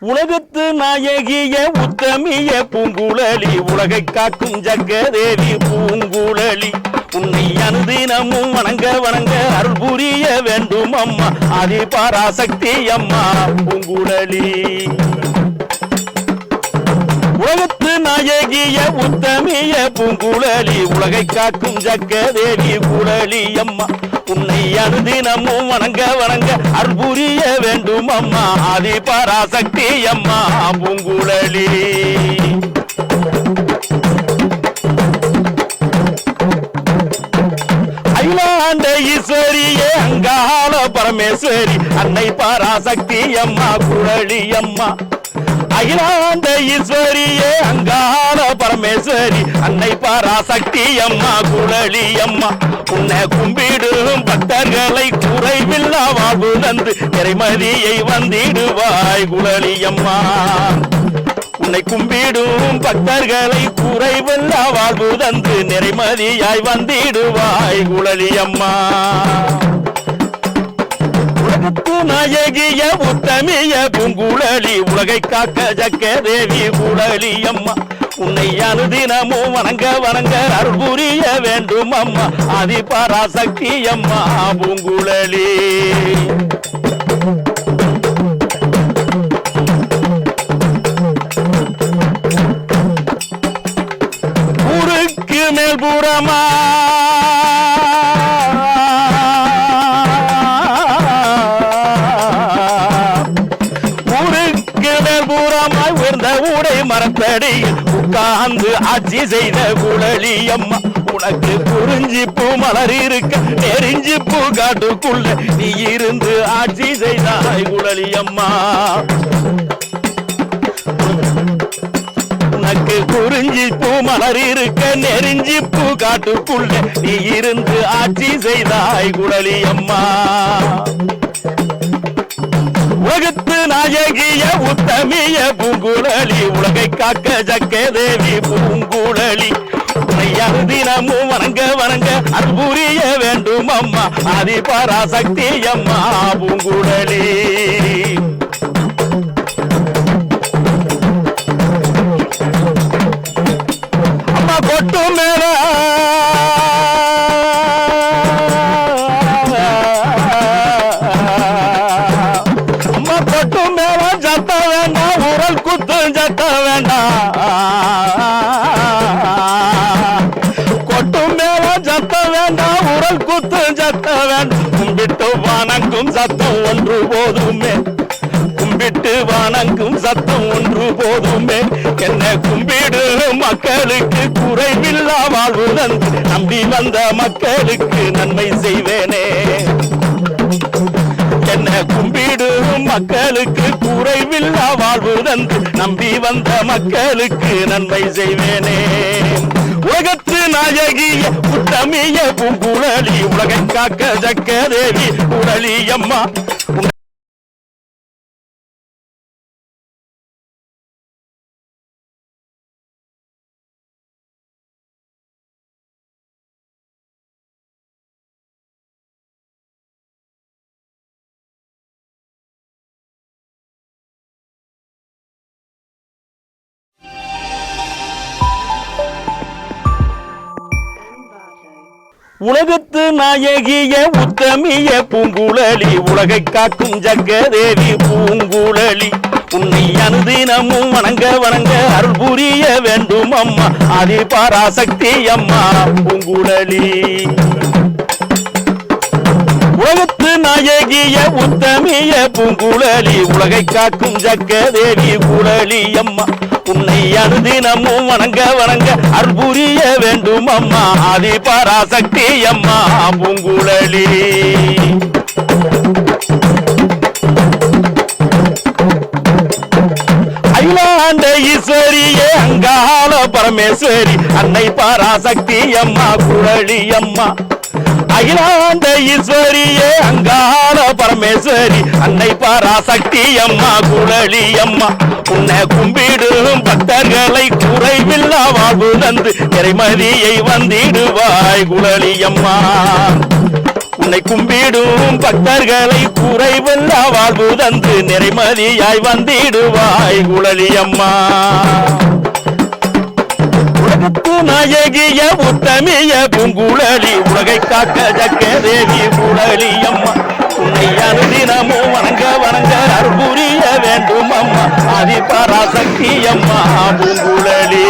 உலகத்து நாயகிய உத்தமிய பூங்குழலி உலகை காக்கும் ஜக்கதேவி பூங்குழலி. உன்னை அனுதினமும் வணங்க வணங்க அருள் புரிய வேண்டும் அம்மா. அதி பராசக்தி அம்மா பூங்குழலி. உலகத்து நாயகிய உத்தமிய பூங்குழலி உலகை காக்கும் ஜக்கதேவி குழலி அம்மா. உன்னை அனுதினமும் வணங்க வணங்க. அற்புரிய வேண்டும் அம்மா. ஆதி பராசக்தி அம்மா. பூங்குழலி. அகிலாண்ட ஈஸ்வரியே அங்காள பரமேஸ்வரி. அன்னை பராசக்தி அம்மா குழலி அம்மா. அகிலாந்த ஈஸ்வரியே அங்காள பரமேஸ்வரி அன்னை பராசக்தி அம்மா குழலி அம்மா உன்னை கும்பிடும் பக்தர்களை குறைவில்லா வாழ்வு நந்து நிறைமதியை வந்திடுவாய் குழலி அம்மா உன்னை கும்பிடும் பக்தர்களை குறைவில்லா வாழ்வு தந்து நிறைமதியாய் வந்திடுவாய் குழலி அம்மா உலகத்து நாயகிய உத்தமிய பூங்குழலி. உலகை காக்க ஜக்க தேவி குழலி அம்மா. உன்னை அனுதினமும் வணங்க வணங்க அருள் புரிய வேண்டும் அம்மா ஆதி பராசக்தி அம்மா பூங்குழலி. உடை உட்கார்ந்து ஆட்சி செய்த குழலி அம்மா. உனக்கு குறிஞ்சி பூ மலர் இருக்க நெறிஞ்சி பூ காட்டுக்குள்ள நீ இருந்து ஆட்சி செய்தாய் குழலி அம்மா. உனக்கு குறிஞ்சி பூ மலர் இருக்க நெறிஞ்சி பூ காட்டுக்குள்ள நீ இருந்து ஆட்சி செய்தாய் குழலி அம்மா. உலகத்து நாயகிய உத்தமிய பூங்குழலி உலகை காக்க ஜக்க தேவி பூங்குழலி. தினமும் வணங்க வணங்க அற்புரிய வேண்டும் அம்மா ஆதி பராசக்தி அம்மா பூங்குழலி. சத்தம் ஒன்று போதுமே. என்ன கும்பிடு மக்களுக்கு. குறைவில்லா வாழ்வு தந்து நம்பி வந்த மக்களுக்கு நன்மை செய்வேனே. என்ன கும்பிடு மக்களுக்கு. குறைவில்லா வாழ்வு தந்து நம்பி வந்த மக்களுக்கு நன்மை செய்வேனே. உலகத்து நாயகிய உத்தமிய பூங்குழலி உலகை காக்க ஜக்க தேவி குழலி அம்மா உலகத்து நாயகிய உத்தமிய பூங்குழலி உலகை காக்கும் ஜக்கதேவி பூங்குழலி. உன்னை அனுதினமும் வணங்க வணங்க அருள் புரிய வேண்டும் அம்மா. ஆதி பராசக்தி அம்மா பூங்குழலி. உலகத்து நாயகிய உத்தமிய பூங்குழலி உலகை காக்கும் ஜக்க தேவி குழலி அம்மா. உன்னை அனுதினமும் வணங்க வணங்க அற்புரிய வேண்டும் அம்மா. ஆதி பராசக்தி அம்மா பூங்குழலி. அகிலாண்ட ஈஸ்வரியே அங்காள பரமேஸ்வரி அன்னை பராசக்தி அம்மா குழலி அம்மா. அகிலாண்ட ஈஸ்வரியே அங்காள பரமேஸ்வரி அன்னை பராசக்தி அம்மா குழலி அம்மா உன்னை கும்பிடும் பக்தர்களை குறைவில்லா வாழ்வு நந்து இறைமதியை வந்திடுவாய் குழலி அம்மா உன்னை கும்பிடும் பக்தர்களை குறைவில்லா வாழ்வு தந்து நிறைமதியாய் வந்திடுவாய் குழலி அம்மா உலகத்து நாயகிய உத்தமிய பூங்குழலி உலகை காக்க ஜக்க தேவி குழலி அம்மா. உன்னை அனுதினமும் வணங்க வணங்க அற்புரிய வேண்டும் அம்மா ஆதி பராசக்தி அம்மா பூங்குழலி.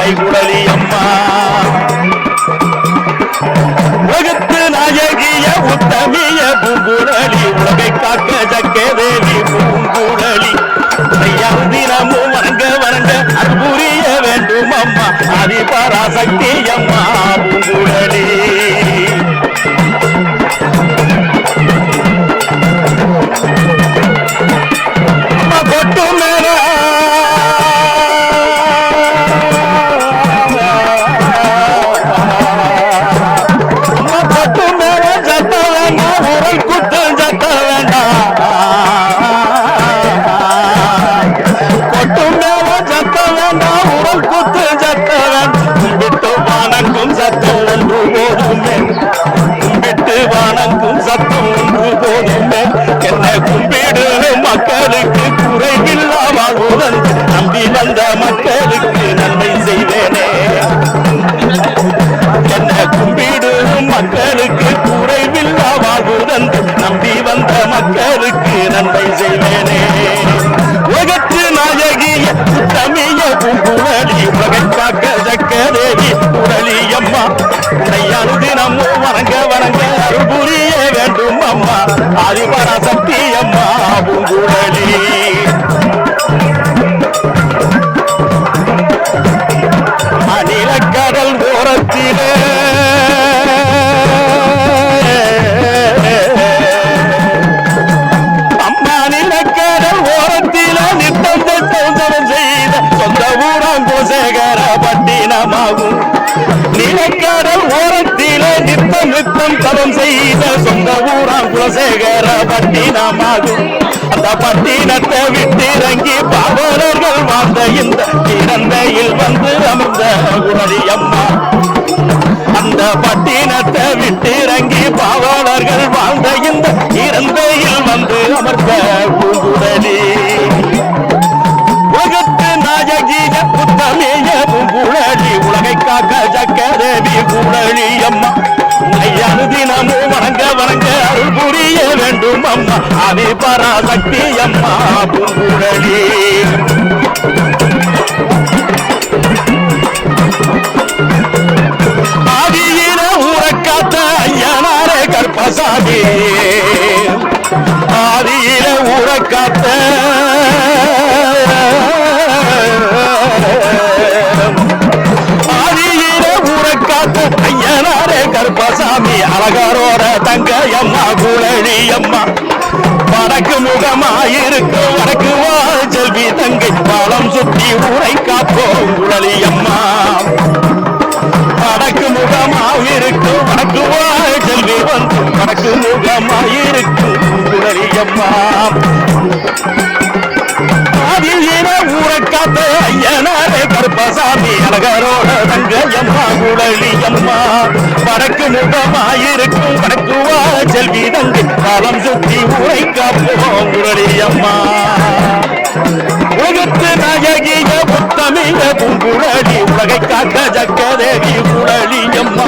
தாய் குழலி அம்மா உலகத்து நாயகிய உத்தமிய பூங்குழலி உலகை காக்க சக்க தேவி பூங்குழலி. ஐயா தினமும் வணங்க வணங்க அற்புரிய வேண்டும் அம்மா ஆதி பராசக்தி அம்மா பூங்குழலி. நன்மை நித்தம் தவம் செய்த சொந்த ஊராம் குலசேகர பட்டினமாகும் அந்த பட்டினத்தை விட்டிறங்கி பாவலர்கள் வாழ்ந்த இந்த இறந்தையில் வந்து அமர்ந்த குணலி அம்மா அந்த பட்டினத்தை விட்டிறங்கி பாவலர்கள் வாழ்ந்த இந்த இறந்தையில் வந்து அமர்ந்த பூங்குழலி. உலகத்து நாயகிய புத்தமேய பூங்குழலி உலகை காக்க ஜக்கதேவி குழலி அம்மா செய்ய வேண்டும் அம்மா. ஆதி பராசக்தி அம்மா. பூங்குழலி. ஆதியில ஊரக்காத்த ஐயனாரே கற்பசாமி. ஆதியில ஊரக்காத்த ஊரக்காத்த ஐயனாரே கருப்பசாமி அழகரோட தங்கையம்மா குழலி அம்மா வடக்கு முகமாயிருக்கும் வடக்குவா செல்வி தங்கை காலம் சுத்தி ஊரை காப்போம் குழலி அம்மா உலகத்து நாயகிய புத்தமிழ பூங்குழலி உலகை காக்க ஜக்கதேவி குழலி அம்மா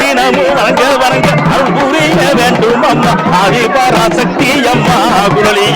தினமும் வணங்க வணங்க அருள் புரிய வேண்டும் அம்மா ஆதி பராசக்தி அம்மா குழலி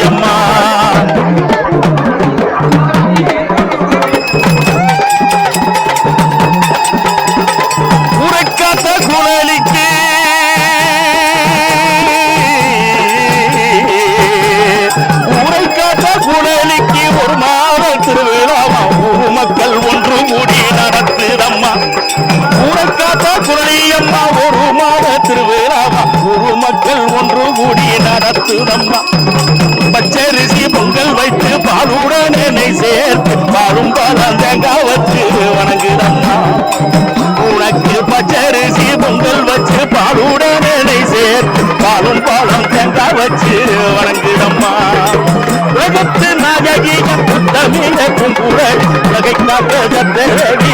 பாலும் பாலம் தேங்காய் வச்சு வணங்குதம்மா. உனக்கு பச்சரிசி பொங்கல் வச்சு பாலுடனே நெய் சேர்த்து பாலும் பாலம் தேங்காய் வச்சு வணங்குதம்மா. உலகத்து நாயகி புத்தமிழ குங்குழல் உலகை காக்க தேவி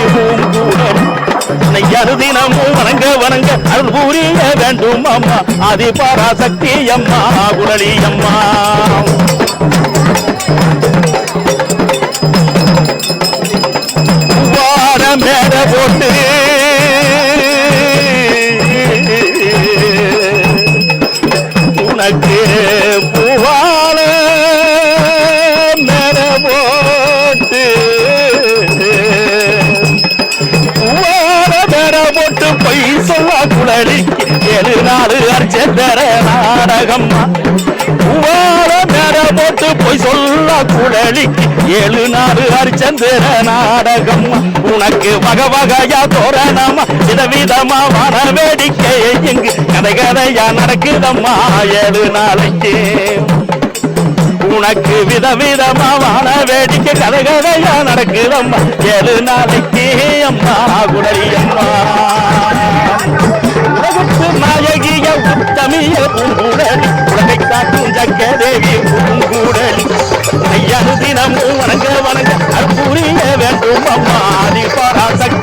வணங்க வணங்க அருள் புரிய வேண்டும் அம்மா ஆதி பராசக்தி அம்மா குரளி அம்மா. போட்டு. உனக்கு பூவால மேல போட்டு பூவால மேல போட்டு பொய் சொல்லா குழலிக்கு ஏழு நாலு அர்ச்சந்தர நாடகம்மா. பூவால மேல போட்டு பொய் சொல்லா குழலி. ஏழு நாலு அரிச்சந்திர நாடகம்மா. இங்கு வக வகையா தோரணமா விதவிதமா வன வேடிக்கை. இங்கு கதை கதையா நடக்குதம்மா ஏழு நாளைக்கு. உனக்கு விதவிதமா வாழ வேடிக்கை கதை கதையா நடக்குதம்மா ஏழு நாளைக்கு. அம்மா குடலி அம்மா உலகத்து நாயகிய உத்தமிய பூங்குடலி உலகை காட்டும் ஜக்கதேவி பூங்குடலி ஐயனு தினமும் வணங்க வணங்க அற்புரிய வேண்டும் அம்மா ஆதி பராசக்தி